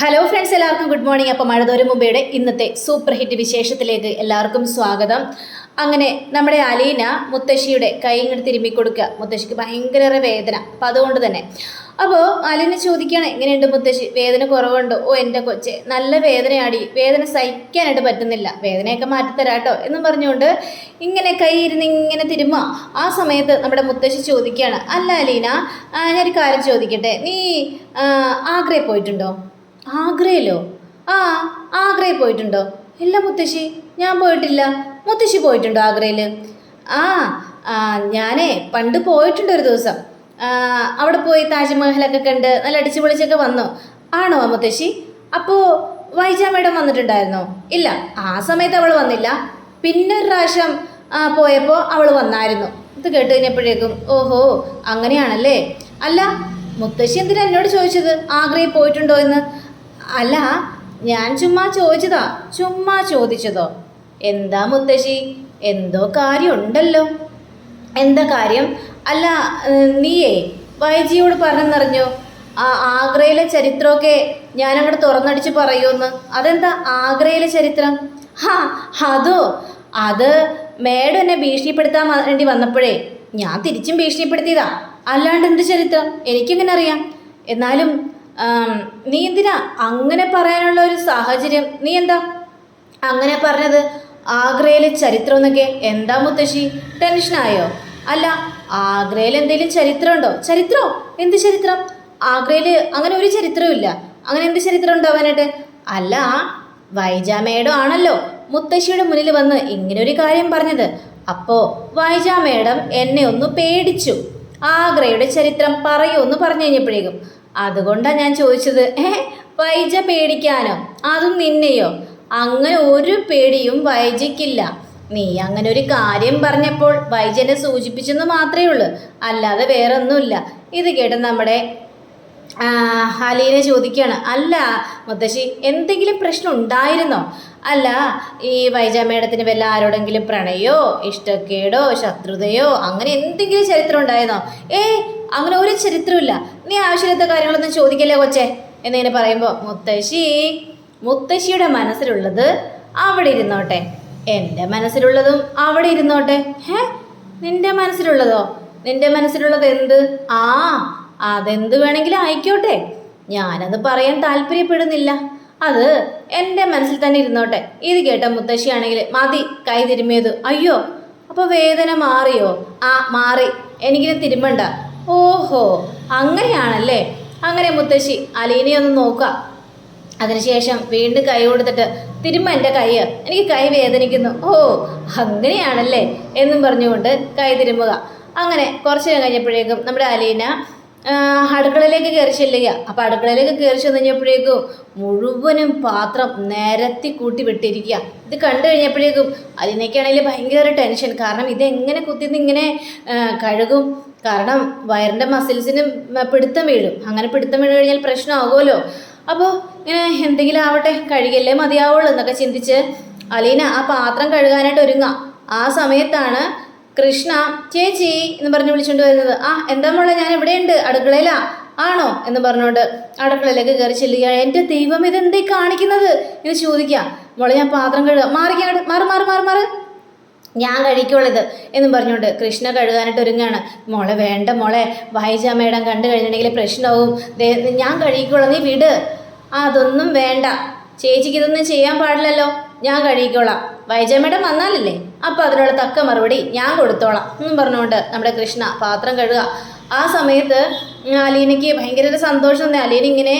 Hello friends എല്ലാവർക്കും good morning അപ്പോൾ മഴതോരും മുമ്പയുടെ ഇന്നത്തെ സൂപ്പർ ഹിറ്റ് വിശേഷത്തിലേക്ക് എല്ലാവർക്കും സ്വാഗതം. അങ്ങനെ നമ്മുടെ അലീന മുത്തശ്ശിയുടെ കൈ ഇങ്ങോട്ട് തിരുമ്മി കൊടുക്കുക മുത്തശ്ശിക്ക് ഭയങ്കര വേദന. അപ്പം അതുകൊണ്ട് തന്നെ. അപ്പോൾ അലീന ചോദിക്കുകയാണ് എങ്ങനെയുണ്ട് മുത്തശ്ശി? വേദന കുറവുണ്ടോ? ഓ എന്റെ കൊച്ചെ നല്ല വേദനയാടി. വേദന സഹിക്കാനായിട്ട് പറ്റുന്നില്ല. വേദനയൊക്കെ മാറ്റിത്തരാട്ടോ. എന്നും പറഞ്ഞുകൊണ്ട് ഇങ്ങനെ കൈ ഇരുന്ന് ഇങ്ങനെ തിരുമ്മ. ആ സമയത്ത് നമ്മുടെ മുത്തശ്ശി ചോദിക്കുകയാണ് അല്ല അലീന ഞാനൊരു കാര്യം ചോദിക്കട്ടെ. നീ ആഗ്രയിൽ പോയിട്ടുണ്ടോ? ആഗ്രയിലോ? ആ ആഗ്രയിൽ പോയിട്ടുണ്ടോ? ഇല്ല മുത്തശ്ശി ഞാൻ പോയിട്ടില്ല. മുത്തശ്ശി പോയിട്ടുണ്ടോ ആഗ്രയിൽ ആ ഞാനേ പണ്ട് പോയിട്ടുണ്ട് ഒരു ദിവസം. അവിടെ പോയി താജ്മഹലൊക്കെ കണ്ട് നല്ല അടിച്ചു പൊളിച്ചൊക്കെ വന്നു. ആണോ മുത്തശ്ശി? അപ്പോൾ വൈജ മേഡം വന്നിട്ടുണ്ടായിരുന്നോ? ഇല്ല ആ സമയത്ത് അവൾ വന്നില്ല. പിന്നെ ഒരു പ്രാവശ്യം പോയപ്പോൾ അവൾ വന്നായിരുന്നു. ഇത് കേട്ട് കഴിഞ്ഞപ്പോഴേക്കും ഓഹോ അങ്ങനെയാണല്ലേ? അല്ല മുത്തശ്ശി എന്തിനാ എന്നോട് ചോദിച്ചത്? ആഗ്രയിൽ പോയിട്ടുണ്ടോ എന്ന്? അല്ല ഞാൻ ചുമ്മാ ചോദിച്ചതാ ചുമ്മാ ചോദിച്ചതോ? എന്താ മുത്തശ്ശി? എന്തോ കാര്യമുണ്ടല്ലോ. എന്താ കാര്യം? അല്ല നീയേ വൈജിയോട് പറഞ്ഞെന്നറിഞ്ഞോ? ആ ആഗ്രയിലെ ചരിത്രമൊക്കെ ഞാനങ്ങോട്ട് തുറന്നടിച്ച് പറയുമെന്ന് അതെന്താ ആഗ്രയിലെ ചരിത്രം? ഹാ അതോ? അത് മേഡം എന്നെ ഭീഷണിപ്പെടുത്താൻ വേണ്ടി വന്നപ്പോഴേ ഞാൻ തിരിച്ചും ഭീഷണിപ്പെടുത്തിയതാ. അല്ലാണ്ട് എന്ത് ചരിത്രം? എനിക്കെങ്ങനെ അറിയാം? എന്നാലും നീ എന്തിനാ അങ്ങനെ പറയാനുള്ള ഒരു സാഹചര്യം? നീ എന്താ? അങ്ങനെ പറഞ്ഞത് ആഗ്രയിലെ ചരിത്രം എന്നൊക്കെ? എന്താ മുത്തശ്ശി? ടെൻഷനായോ അല്ല ആഗ്രയിൽ എന്തെങ്കിലും ചരിത്രമുണ്ടോ ചരിത്രോ? എന്ത് ചരിത്രം? ആഗ്രയിൽ അങ്ങനെ ഒരു ചരിത്രവും ഇല്ല. അങ്ങനെ എന്ത് ചരിത്രം ഉണ്ടാവാനായിട്ട് അല്ല വൈജാമേടം ആണല്ലോ മുത്തശ്ശിയുടെ മുന്നിൽ വന്ന് ഇങ്ങനൊരു കാര്യം പറഞ്ഞത്. അപ്പോൾ വൈജാമേടം എന്നെ ഒന്ന് പേടിച്ചു. ആഗ്രയുടെ ചരിത്രം പറയൂ എന്ന് പറഞ്ഞു കഴിഞ്ഞപ്പോഴേക്കും അതുകൊണ്ടാണ് ഞാൻ ചോദിച്ചത്. ഏ വൈജ പേടിക്കാനോ? അതും നിന്നെയോ? അങ്ങനെ ഒരു പേടിയും വൈജയ്ക്കില്ല. നീ അങ്ങനെ ഒരു കാര്യം പറഞ്ഞപ്പോൾ വൈജനെ സൂചിപ്പിച്ചെന്ന് മാത്രമേ ഉള്ളൂ. അല്ലാതെ വേറൊന്നുമില്ല. ഇത് കേട്ട് നമ്മുടെ അലീന ചോദിക്കുകയാണ് അല്ല മുത്തശ്ശി എന്തെങ്കിലും പ്രശ്നം ഉണ്ടായിരുന്നോ? അല്ല ഈ വൈജ മേഡത്തിന് വല്ല ആരോടെങ്കിലും പ്രണയോ ഇഷ്ടക്കേടോ ശത്രുതയോ അങ്ങനെ എന്തെങ്കിലും ചരിത്രം ഉണ്ടായിരുന്നോ? ഏ അങ്ങനെ ഒരു ചരിത്രമില്ല നീ ആവശ്യമില്ലാത്ത കാര്യങ്ങളൊന്നും ചോദിക്കല്ലേ കൊച്ചെ? എന്നിങ്ങനെ പറയുമ്പോൾ മുത്തശ്ശി മുത്തശ്ശിയുടെ മനസ്സിലുള്ളത് അവിടെ ഇരുന്നോട്ടെ. എന്റെ മനസ്സിലുള്ളതും അവിടെ ഇരുന്നോട്ടെ. ഹേ നിന്റെ മനസ്സിലുള്ളതോ? നിന്റെ മനസ്സിലുള്ളത് എന്ത്? ആ അതെന്ത് വേണമെങ്കിലും ആയിക്കോട്ടെ. ഞാനത് പറയാൻ താല്പര്യപ്പെടുന്നില്ല. അത് എന്റെ മനസ്സിൽ തന്നെ ഇരുന്നോട്ടെ. ഇത് കേട്ട മുത്തശ്ശിയാണെങ്കിൽ മതി കൈ തിരുമ്മിയത്. അയ്യോ അപ്പോൾ വേദന മാറിയോ? ആ മാറി. എനിക്കിനി തിരുമ്പണ്ട ഓഹോ അങ്ങനെയാണല്ലേ. അങ്ങനെ മുത്തശ്ശി അലീനെ ഒന്ന് നോക്കുക. അതിനുശേഷം വീണ്ടും കൈ കൊടുത്തിട്ട് തിരുമ്മ എന്റെ കൈ. എനിക്ക് കൈ വേദനിക്കുന്നു. ഓ അങ്ങനെയാണല്ലേ എന്നും പറഞ്ഞുകൊണ്ട് കൈ തിരുമ്മുക. അങ്ങനെ കുറച്ച് കഴിഞ്ഞപ്പോഴേക്കും നമ്മുടെ അലീന അടുക്കളയിലേക്ക് കയറി ചെല്ലുക. അപ്പം അടുക്കളയിലേക്ക് കയറി ചെന്ന് കഴിഞ്ഞപ്പോഴേക്കും മുഴുവനും പാത്രം നിരത്തി കൂട്ടി വിട്ടിരിക്കുക ഇത് കണ്ടു കഴിഞ്ഞപ്പോഴേക്കും അതിനേക്കാണെങ്കിൽ ഭയങ്കര ടെൻഷൻ. കാരണം ഇതെങ്ങനെ കുത്തിന്ന് ഇങ്ങനെ കഴുകും. കാരണം വയറിന്റെ മസിൽസിന് പിടുത്തം വീഴും. അങ്ങനെ പിടുത്തം വീണ് കഴിഞ്ഞാൽ പ്രശ്നമാകുമല്ലോ അപ്പോൾ ഇങ്ങനെ എന്തെങ്കിലും ആവട്ടെ കഴുകല്ലേ മതിയാവുള്ളൂ എന്നൊക്കെ ചിന്തിച്ച് അലീന ആ പാത്രം കഴുകാനായിട്ട് ഒരുങ്ങാം ആ സമയത്താണ് കൃഷ്ണ ചേച്ചി എന്ന് പറഞ്ഞ് വിളിച്ചുകൊണ്ട് വരുന്നത്. ആ എന്താ മോളെ ഞാൻ ഇവിടെയുണ്ട്. അടുക്കളയിലാ. ആണോ? എന്ന് പറഞ്ഞോണ്ട് അടുക്കളയിലേക്ക് കയറി ചെല്ലുക എന്റെ ദൈവം ഇതെന്തേ കാണിക്കുന്നത്? എന്ന് ചോദിക്കാം മോളെ ഞാൻ പാത്രം കഴുകാം മാറിക്കാട് മാറി മാറി മാറി മാറി. ഞാൻ കഴിക്കുള്ളത് എന്നും പറഞ്ഞുകൊണ്ട് കൃഷ്ണ കഴുകാനായിട്ട് ഒരുങ്ങാണ്. മോളെ വേണ്ട മോളെ. വൈജ മേഡം കണ്ടു കഴിഞ്ഞിട്ടുണ്ടെങ്കിൽ പ്രശ്നമാവും. ഞാൻ കഴിക്കുള്ള. നീ വിട്. അതൊന്നും വേണ്ട. ചേച്ചിക്ക് ഇതൊന്നും ചെയ്യാൻ പാടില്ലല്ലോ. ഞാൻ കഴിക്കോളാം. വൈജ മേഡം വന്നാലല്ലേ? അപ്പൊ അതിനുള്ള തക്ക മറുപടി ഞാൻ കൊടുത്തോളാം. എന്നും പറഞ്ഞുകൊണ്ട് നമ്മുടെ കൃഷ്ണ പാത്രം കഴുകുക. ആ സമയത്ത് അലീനയ്ക്ക് ഭയങ്കര ഒരു സന്തോഷം അലീന ഇങ്ങനെ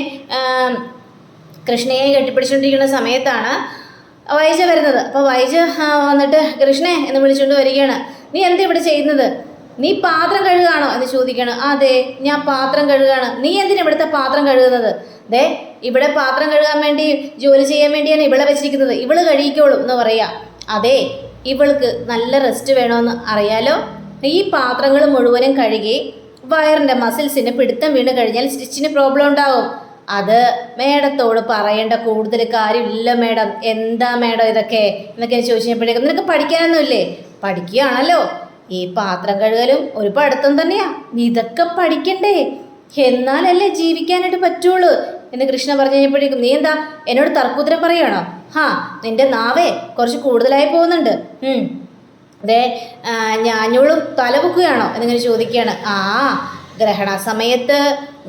കൃഷ്ണയെ കെട്ടിപ്പിടിച്ചുകൊണ്ടിരിക്കുന്ന സമയത്താണ് വൈജ വരുന്നത്. അപ്പോൾ വൈജ വന്നിട്ട് കൃഷ്ണെ എന്ന് വിളിച്ചുകൊണ്ട് വരികയാണ്. നീ എന്താ ഇവിടെ ചെയ്യുന്നത്? നീ പാത്രം കഴുകാണോ? എന്ന് ചോദിക്കുകയാണ്. അതെ ഞാൻ പാത്രം കഴുകാണ്. നീ എന്തിനാ ഇവിടുത്തെ പാത്രം കഴുകുന്നത്? ദേ ഇവിടെ പാത്രം കഴുകാൻ വേണ്ടി ജോലി ചെയ്യാൻ വേണ്ടിയാണ് ഇവളെ വെച്ചിരിക്കുന്നത്. ഇവൾ കഴിക്കോളും എന്ന് പറയാ. അതെ ഇവൾക്ക് നല്ല റെസ്റ്റ് വേണമെന്ന് അറിയാലോ? ഈ പാത്രങ്ങൾ മുഴുവനും കഴുകി വയറിന്റെ മസിൽസിന് പിടുത്തം വീണ് കഴിഞ്ഞാൽ സ്റ്റിച്ചിന് പ്രോബ്ലം ഉണ്ടാവും. അത് മേഡത്തോട് പറയേണ്ട കൂടുതൽ കാര്യമില്ല മേഡം. എന്താ മേഡം ഇതൊക്കെ? എന്നൊക്കെ ചോദിച്ചപ്പോഴേക്കും നിനക്ക് പഠിക്കാനൊന്നുമില്ലേ? പഠിക്കുകയാണല്ലോ. ഈ പാത്രം കഴുകലും ഒരു പഠിത്തം തന്നെയാ. ഇതൊക്കെ പഠിക്കണ്ടേ. എന്നാലല്ലേ ജീവിക്കാനായിട്ട് പറ്റുള്ളൂ. എന്ന് കൃഷ്ണ പറഞ്ഞു കഴിഞ്ഞപ്പോഴേക്കും നീ എന്താ എന്നോട് തർക്കുത്തരം പറയണോ ഹാ നിന്റെ നാവേ കുറച്ച് കൂടുതലായി പോകുന്നുണ്ട്. ദേ ഞാഞ്ഞൂളും തലപൊക്കുകയാണോ? എന്നിങ്ങനെ ചോദിക്കുകയാണ്. ആ ഗ്രഹണ സമയത്ത്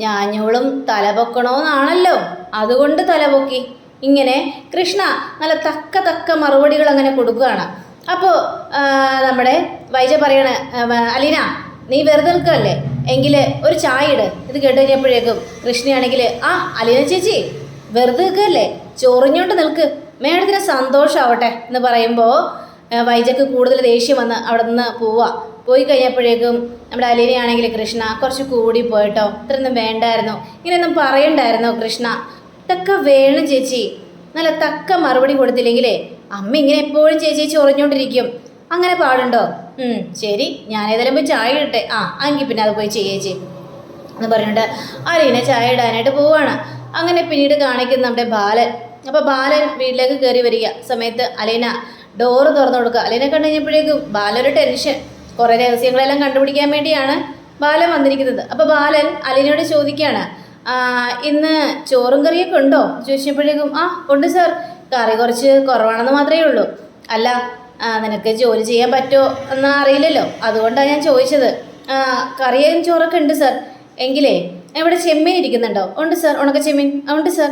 ഞാഞ്ഞൂളും തലപൊക്കണമെന്നാണല്ലോ അതുകൊണ്ട് തലപൊക്കി. ഇങ്ങനെ കൃഷ്ണ നല്ല തക്ക തക്ക മറുപടികൾ അങ്ങനെ കൊടുക്കുകയാണ്. അപ്പോൾ നമ്മുടെ വൈജ പറയണ അലീന നീ വെറുതെ നിൽക്കുകയല്ലേ? എങ്കിൽ ഒരു ചായ ഇട്. ഇത് കേട്ട് കഴിഞ്ഞപ്പോഴേക്കും കൃഷ്ണയാണെങ്കിൽ ആ അലീന ചേച്ചി വെറുതെ നിൽക്കല്ലേ ചൊറിഞ്ഞോണ്ട് നിൽക്ക്. മേഡത്തിന് സന്തോഷമാവട്ടെ എന്ന് പറയുമ്പോൾ വൈജക്ക് കൂടുതൽ ദേഷ്യം വന്ന് അവിടെ നിന്ന് പോവാ. പോയി കഴിഞ്ഞപ്പോഴേക്കും നമ്മുടെ അലീനയാണെങ്കിൽ കൃഷ്ണ കുറച്ച് കൂടി പോയിട്ടോ. ഇത്രയൊന്നും വേണ്ടായിരുന്നു. ഇങ്ങനെയൊന്നും പറയണ്ടായിരുന്നോ കൃഷ്ണ. ഇതൊക്കെ വേണം ചേച്ചി. നല്ല തക്ക മറുപടി കൊടുത്തില്ലെങ്കിലേ അമ്മ ഇങ്ങനെ എപ്പോഴും ചേച്ചി ചൊറിഞ്ഞോണ്ടിരിക്കും. അങ്ങനെ പാടുണ്ടോ? ശരി. ഞാനേതായാലും പോയി ചായ ഇട്ടെ ആ എങ്കിൽ പിന്നെ അത് പോയി ചെയ്യേച്ചി എന്ന് പറഞ്ഞിട്ട് അലീനെ ചായ ഇടാനായിട്ട് പോവാണ്. അങ്ങനെ പിന്നീട് കാണിക്കുന്ന നമ്മുടെ ബാലൻ. അപ്പോൾ ബാലൻ വീട്ടിലേക്ക് കയറി വരിക. സമയത്ത് അലീന ഡോറ് തുറന്നു കൊടുക്കുക. അലീനെ കണ്ടു കഴിഞ്ഞപ്പോഴേക്കും ബാലൊരു ടെൻഷൻ കുറേ രഹസ്യങ്ങളെല്ലാം കണ്ടുപിടിക്കാൻ വേണ്ടിയാണ് ബാലൻ വന്നിരിക്കുന്നത്. അപ്പോൾ ബാലൻ അലീനയോട് ചോദിക്കുകയാണ് "ആ, ഇന്ന് ചോറും കറിയൊക്കെ ഉണ്ടോ? ചോദിച്ചപ്പോഴേക്കും ആ ഉണ്ട് സാർ. കറി കുറച്ച് കുറവാണെന്ന് മാത്രമേ ഉള്ളൂ. അല്ല നിനക്ക് ജോലി ചെയ്യാൻ പറ്റുമോ എന്ന് അറിയില്ലല്ലോ. അതുകൊണ്ടാണ് ഞാൻ ചോദിച്ചത്. കറിയും ചോറൊക്കെ ഉണ്ട് സാർ. എങ്കിലേ ഇവിടെ ചെമ്മീൻ ഇരിക്കുന്നുണ്ടോ? ഉണ്ട് സർ ഉണക്ക ചെമ്മീൻ. ഉണ്ട് സർ.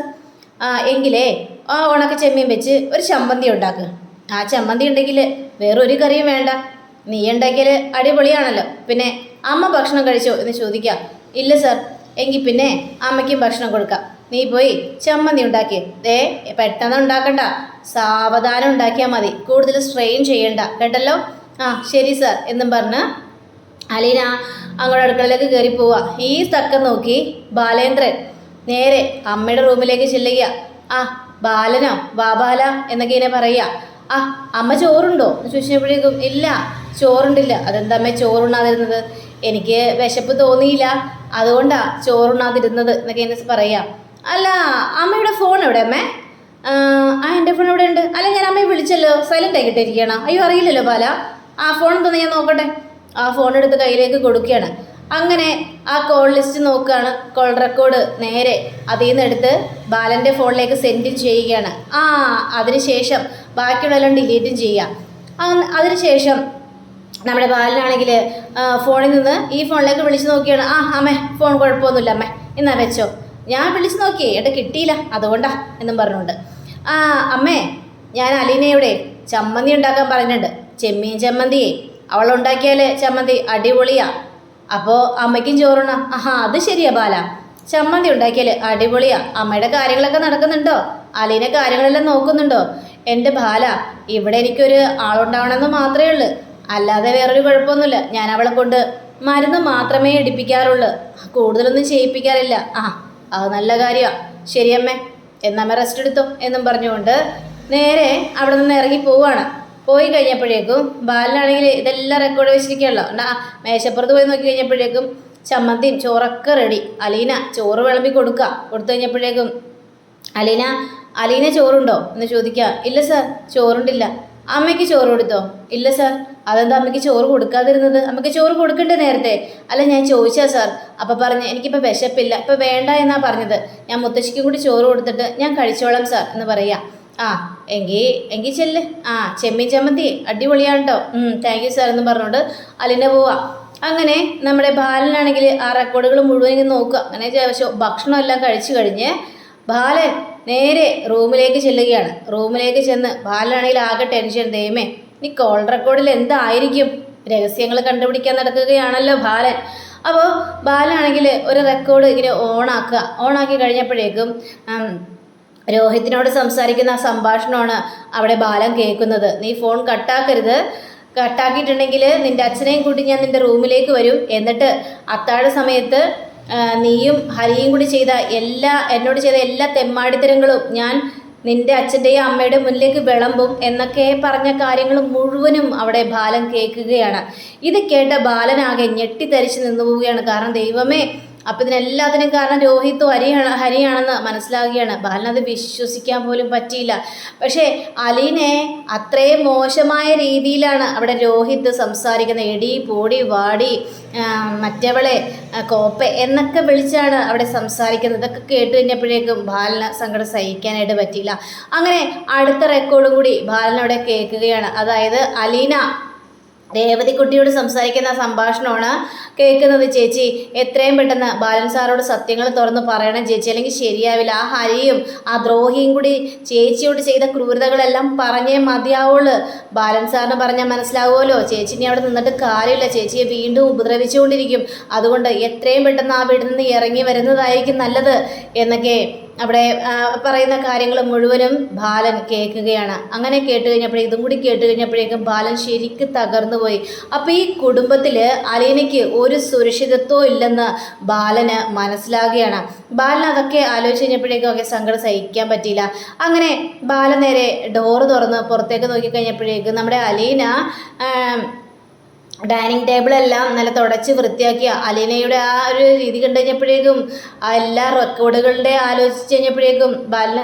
എങ്കിലേ ആ ഉണക്ക ചെമ്മീൻ വെച്ച് ഒരു ചമ്മന്തി ഉണ്ടാക്കുക ആ ചമ്മന്തി ഉണ്ടെങ്കിൽ വേറൊരു കറിയും വേണ്ട. നീ ഉണ്ടാക്കിയാൽ അടിപൊളിയാണല്ലോ. പിന്നെ അമ്മ ഭക്ഷണം കഴിച്ചോ എന്ന് ചോദിക്കാം. ഇല്ല സാർ. എങ്കിൽ പിന്നെ അമ്മയ്ക്കും ഭക്ഷണം കൊടുക്കാം. നീ പോയി ചമ്മന്തി ഉണ്ടാക്കി. ദേ പെട്ടെന്ന് ഉണ്ടാക്കണ്ട. സാവധാനം ഉണ്ടാക്കിയാൽ മതി. കൂടുതൽ സ്ട്രെയിൻ ചെയ്യണ്ട. കേട്ടല്ലോ? ആ ശരി സർ എന്നും പറഞ്ഞ് അലീന അങ്ങോട്ട് അടുക്കളയിലേക്ക് കയറി പോവുക ഈ തക്കം നോക്കി ബാലേന്ദ്രൻ നേരെ അമ്മയുടെ റൂമിലേക്ക് ചെല്ലുക ആ ബാലനോ വാ ബാല എന്നൊക്കെ ഇങ്ങനെ പറയുക. ആ അമ്മ ചോറുണ്ടോ? എന്ന് ചോദിച്ചപ്പോഴേക്കും ഇല്ല ചോറുണ്ടില്ല. അതെന്താ അമ്മ ചോറുണ്ണാതിരുന്നത്? എനിക്ക് വിശപ്പ് തോന്നിയില്ല. അതുകൊണ്ടാ ചോറുണ്ണാതിരുന്നത് എന്നൊക്കെ എന്നെ പറയാം. അല്ല അമ്മയുടെ ഫോൺ എവിടെ അമ്മേ? ആ എന്റെ ഫോൺ എവിടെ ഉണ്ട് അല്ല ഞാൻ അമ്മയെ വിളിച്ചല്ലോ. സൈലന്റ് ഇരിക്കണം അയ്യോ അറിയില്ലല്ലോ പാല. ആ ഫോൺ തന്നെ ഞാൻ നോക്കട്ടെ. ആ ഫോൺ എടുത്ത് കയ്യിലേക്ക് കൊടുക്കുകയാണ്. അങ്ങനെ ആ കോൾ ലിസ്റ്റ് നോക്കുകയാണ്. കോൾ റെക്കോർഡ് നേരെ അതിൽ നിന്ന് എടുത്ത് ബാലന്റെ ഫോണിലേക്ക് സെൻഡ് ചെയ്യുകയാണ്. ആ അതിനുശേഷം ബാക്കിയുള്ളതെല്ലാം ഡിലീറ്റും ചെയ്യുക അതിനുശേഷം നമ്മുടെ ബാലനാണെങ്കിൽ ഫോണിൽ നിന്ന് ഈ ഫോണിലേക്ക് വിളിച്ചു നോക്കിയാണ്. ആ അമ്മേ ഫോൺ കുഴപ്പമൊന്നുമില്ല അമ്മേ എന്നാ വെച്ചോ. ഞാൻ വിളിച്ചു നോക്കിയേ ഏട്ടാ കിട്ടിയില്ല അതുകൊണ്ടാ എന്നും പറഞ്ഞുകൊണ്ട്. ആ അമ്മേ ഞാൻ അലീനയുടെ ചമ്മന്തി ഉണ്ടാക്കാൻ പറഞ്ഞിട്ടുണ്ട് ചെമ്മീൻ ചമ്മന്തിയെ അവൾ ഉണ്ടാക്കിയാൽ ചമ്മന്തി അടിപൊളിയാ. അപ്പോൾ അമ്മയ്ക്കും ചോറുണ ആഹാ അത് ശരിയാ ബാല. ചമ്മന്തി ഉണ്ടാക്കിയാൽ അടിപൊളിയാ. അമ്മയുടെ കാര്യങ്ങളൊക്കെ നടക്കുന്നുണ്ടോ? അലീന കാര്യങ്ങളെല്ലാം നോക്കുന്നുണ്ടോ? എന്റെ ബാല ഇവിടെ എനിക്കൊരു ആളുണ്ടാവണമെന്ന് മാത്രമേ ഉള്ളൂ. അല്ലാതെ വേറൊരു കുഴപ്പമൊന്നുമില്ല. ഞാൻ അവളെ കൊണ്ട് മരുന്ന് മാത്രമേ എടുപ്പിക്കാറുള്ളൂ കൂടുതലൊന്നും ചെയ്യിപ്പിക്കാറില്ല. ആ അത് നല്ല കാര്യമാണ് ശരിയമ്മേ എന്നമ്മ റെസ്റ്റ് എടുത്തോ എന്നും പറഞ്ഞുകൊണ്ട് നേരെ അവിടെ നിന്ന് ഇറങ്ങി പോവുകയാണ് പോയി കഴിഞ്ഞപ്പോഴേക്കും ബാലിനാണെങ്കിൽ ഇതെല്ലാം റെക്കോർഡ് വെച്ചിരിക്കുകയല്ലോ മേശപ്പുറത്ത് പോയി നോക്കി കഴിഞ്ഞപ്പോഴേക്കും ചമ്മന്തിയും ചോറൊക്കെ റെഡി അലീന ചോറ് വിളമ്പി കൊടുക്കുക കൊടുത്തു കഴിഞ്ഞപ്പോഴേക്കും അലീന അലീന ചോറുണ്ടോ? എന്ന് ചോദിക്കുക ഇല്ല സാർ ചോറുണ്ടില്ല. അമ്മയ്ക്ക് ചോറ് കൊടുത്തോ? ഇല്ല സാർ അതെന്താ അമ്മയ്ക്ക് ചോറ് കൊടുക്കാതിരുന്നത്? അമ്മയ്ക്ക് ചോറ് കൊടുക്കണ്ടേ നേരത്തെ? അല്ല ഞാൻ ചോദിച്ചാ സാർ അപ്പോൾ പറഞ്ഞ് എനിക്കിപ്പോൾ വിശപ്പില്ല. ഇപ്പോൾ വേണ്ട എന്നാ പറഞ്ഞത്? ഞാൻ മുത്തശ്ശിക്കും കൂടി ചോറ് കൊടുത്തിട്ട് ഞാൻ കഴിച്ചോളാം സാർ എന്ന് പറയാ. ആ എങ്കിൽ എങ്കിൽ ചെല്ല്. ആ ചെമ്മീൻ ചമ്മന്തി അടിപൊളിയാണ് കേട്ടോ താങ്ക് യു സാർ എന്ന് പറഞ്ഞുകൊണ്ട് അലിനെ പോവാ. അങ്ങനെ നമ്മുടെ ബാലനാണെങ്കിൽ ആ റെക്കോർഡുകൾ മുഴുവൻ നോക്കുക. അങ്ങനെ ഭക്ഷണമെല്ലാം കഴിച്ചു കഴിഞ്ഞ് ബാലൻ നേരെ റൂമിലേക്ക് ചെല്ലുകയാണ്. റൂമിലേക്ക് ചെന്ന് ബാലനാണെങ്കിൽ ആകെ ടെൻഷൻ. ദൈവമേ നീ കോൾ റെക്കോർഡിൽ എന്തായിരിക്കും? രഹസ്യങ്ങൾ കണ്ടുപിടിക്കാൻ നടക്കുകയാണല്ലോ ബാലൻ. അപ്പോൾ ബാലനാണെങ്കിൽ ഒരു റെക്കോർഡ് ഇങ്ങനെ ഓണാക്കുക ഓണാക്കി കഴിഞ്ഞപ്പോഴേക്കും രോഹിത്തിനോട് സംസാരിക്കുന്ന ആ സംഭാഷണമാണ് അവിടെ ബാലൻ കേൾക്കുന്നത്. നീ ഫോൺ കട്ടാക്കരുത് കട്ടാക്കിയിട്ടുണ്ടെങ്കിൽ നിന്റെ അച്ഛനെയും കൂട്ടി ഞാൻ നിന്റെ റൂമിലേക്ക് വരും. എന്നിട്ട് അത്താഴ സമയത്ത് നീയും ഹരിയും കൂടി ചെയ്ത എല്ലാ എന്നോട് ചെയ്ത എല്ലാ തെമ്മാടിത്തരങ്ങളും ഞാൻ നിന്റെ അച്ഛന്റെയും അമ്മയുടെ മുന്നിലേക്ക് വിളമ്പും എന്നൊക്കെ പറഞ്ഞ കാര്യങ്ങൾ മുഴുവനും അവിടെ ബാലൻ കേൾക്കുകയാണ്. ഇത് കേട്ട ബാലനാകെ ഞെട്ടിത്തരിച്ച് നിന്നു പോവുകയാണ്. കാരണം ദൈവമേ അപ്പം ഇതിനെല്ലാത്തിനും കാരണം രോഹിത്തും ഹരിയാണ് ഹരിയാണെന്ന് മനസ്സിലാകുകയാണ് ബാലനത് വിശ്വസിക്കാൻ പോലും പറ്റിയില്ല. പക്ഷേ അലീനെ അത്രയും മോശമായ രീതിയിലാണ് അവിടെ രോഹിത് സംസാരിക്കുന്ന എടി പോടി വാടി മറ്റവളെ കോപ്പ എന്നൊക്കെ വിളിച്ചാണ് അവിടെ സംസാരിക്കുന്നത്. ഇതൊക്കെ കേട്ട് കഴിഞ്ഞപ്പോഴേക്കും ബാലന് സങ്കടം സഹിക്കാനായിട്ട് പറ്റിയില്ല. അങ്ങനെ അടുത്ത റെക്കോർഡും കൂടി ബാലൻ അവിടെ കേൾക്കുകയാണ്. അതായത് അലീന രേവതിക്കുട്ടിയോട് സംസാരിക്കുന്ന സംഭാഷണമാണ് കേൾക്കുന്നത് ചേച്ചി. എത്രയും പെട്ടെന്ന് ബാലൻ സാറോട് സത്യങ്ങൾ തുറന്ന് പറയണം ചേച്ചി. അല്ലെങ്കിൽ ശരിയാവില്ല. ആ ഹരിയും ആ ദ്രോഹിയും കൂടി ചേച്ചിയോട് ചെയ്ത ക്രൂരതകളെല്ലാം പറഞ്ഞേ മതിയാവുള്ളൂ. ബാലൻ സാറിന് പറഞ്ഞാൽ മനസ്സിലാവുമല്ലോ. ചേച്ചി ഇനി അവിടെ നിന്നിട്ട് കാര്യമില്ല. ചേച്ചിയെ വീണ്ടും ഉപദ്രവിച്ചുകൊണ്ടിരിക്കും. അതുകൊണ്ട് എത്രയും പെട്ടെന്ന് ആ വീട്ടിൽ നിന്ന് ഇറങ്ങി വരുന്നതായിരിക്കും നല്ലത് എന്നൊക്കെ അവിടെ പറയുന്ന കാര്യങ്ങൾ മുഴുവനും ബാലൻ കേൾക്കുകയാണ്. അങ്ങനെ കേട്ട് കഴിഞ്ഞപ്പോഴേ ഇതും കൂടി കേട്ട് കഴിഞ്ഞപ്പോഴേക്കും ബാലൻ ശരിക്ക് തകർന്നു പോയി. അപ്പോൾ ഈ കുടുംബത്തിൽ അലീനയ്ക്ക് ഒരു സുരക്ഷിതത്വം ഇല്ലെന്ന് ബാലന് മനസ്സിലാകുകയാണ് ബാലൻ അതൊക്കെ ആലോചിച്ച് കഴിഞ്ഞപ്പോഴേക്കും ഒക്കെ സങ്കടം സഹിക്കാൻ പറ്റിയില്ല. അങ്ങനെ ബാലൻ നേരെ ഡോറ് തുറന്ന് പുറത്തേക്ക് നോക്കിക്കഴിഞ്ഞപ്പോഴേക്കും നമ്മുടെ അലീന ഡൈനിങ് ടേബിളെല്ലാം നല്ല തുടച്ച് വൃത്തിയാക്കിയ അലീനയുടെ ആ ഒരു രീതി കണ്ടു കഴിഞ്ഞപ്പോഴേക്കും എല്ലാ റെക്കോർഡുകളുടെ ആലോചിച്ച് കഴിഞ്ഞപ്പോഴേക്കും ബാലന്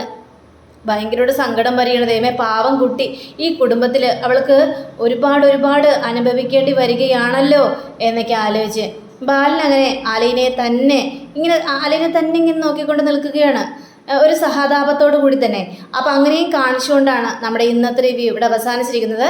ഭയങ്കരമായിട്ട് സങ്കടം വരികയാണ്. ദൈവമേ പാവം കുട്ടി. ഈ കുടുംബത്തിൽ അവൾക്ക് ഒരുപാട് ഒരുപാട് അനുഭവിക്കേണ്ടി വരികയാണല്ലോ എന്നൊക്കെ ആലോചിച്ച്. ബാലൻ അങ്ങനെ അലീനയെ തന്നെ ഇങ്ങനെ അലീനെ തന്നെ ഇങ്ങനെ നോക്കിക്കൊണ്ട് നിൽക്കുകയാണ്. ഒരു സഹതാപത്തോടു കൂടി തന്നെ. അപ്പം അങ്ങനെയും കാണിച്ചുകൊണ്ടാണ് നമ്മുടെ ഇന്നത്തെ റിവ്യൂ ഇവിടെ അവസാനിച്ചിരിക്കുന്നത്.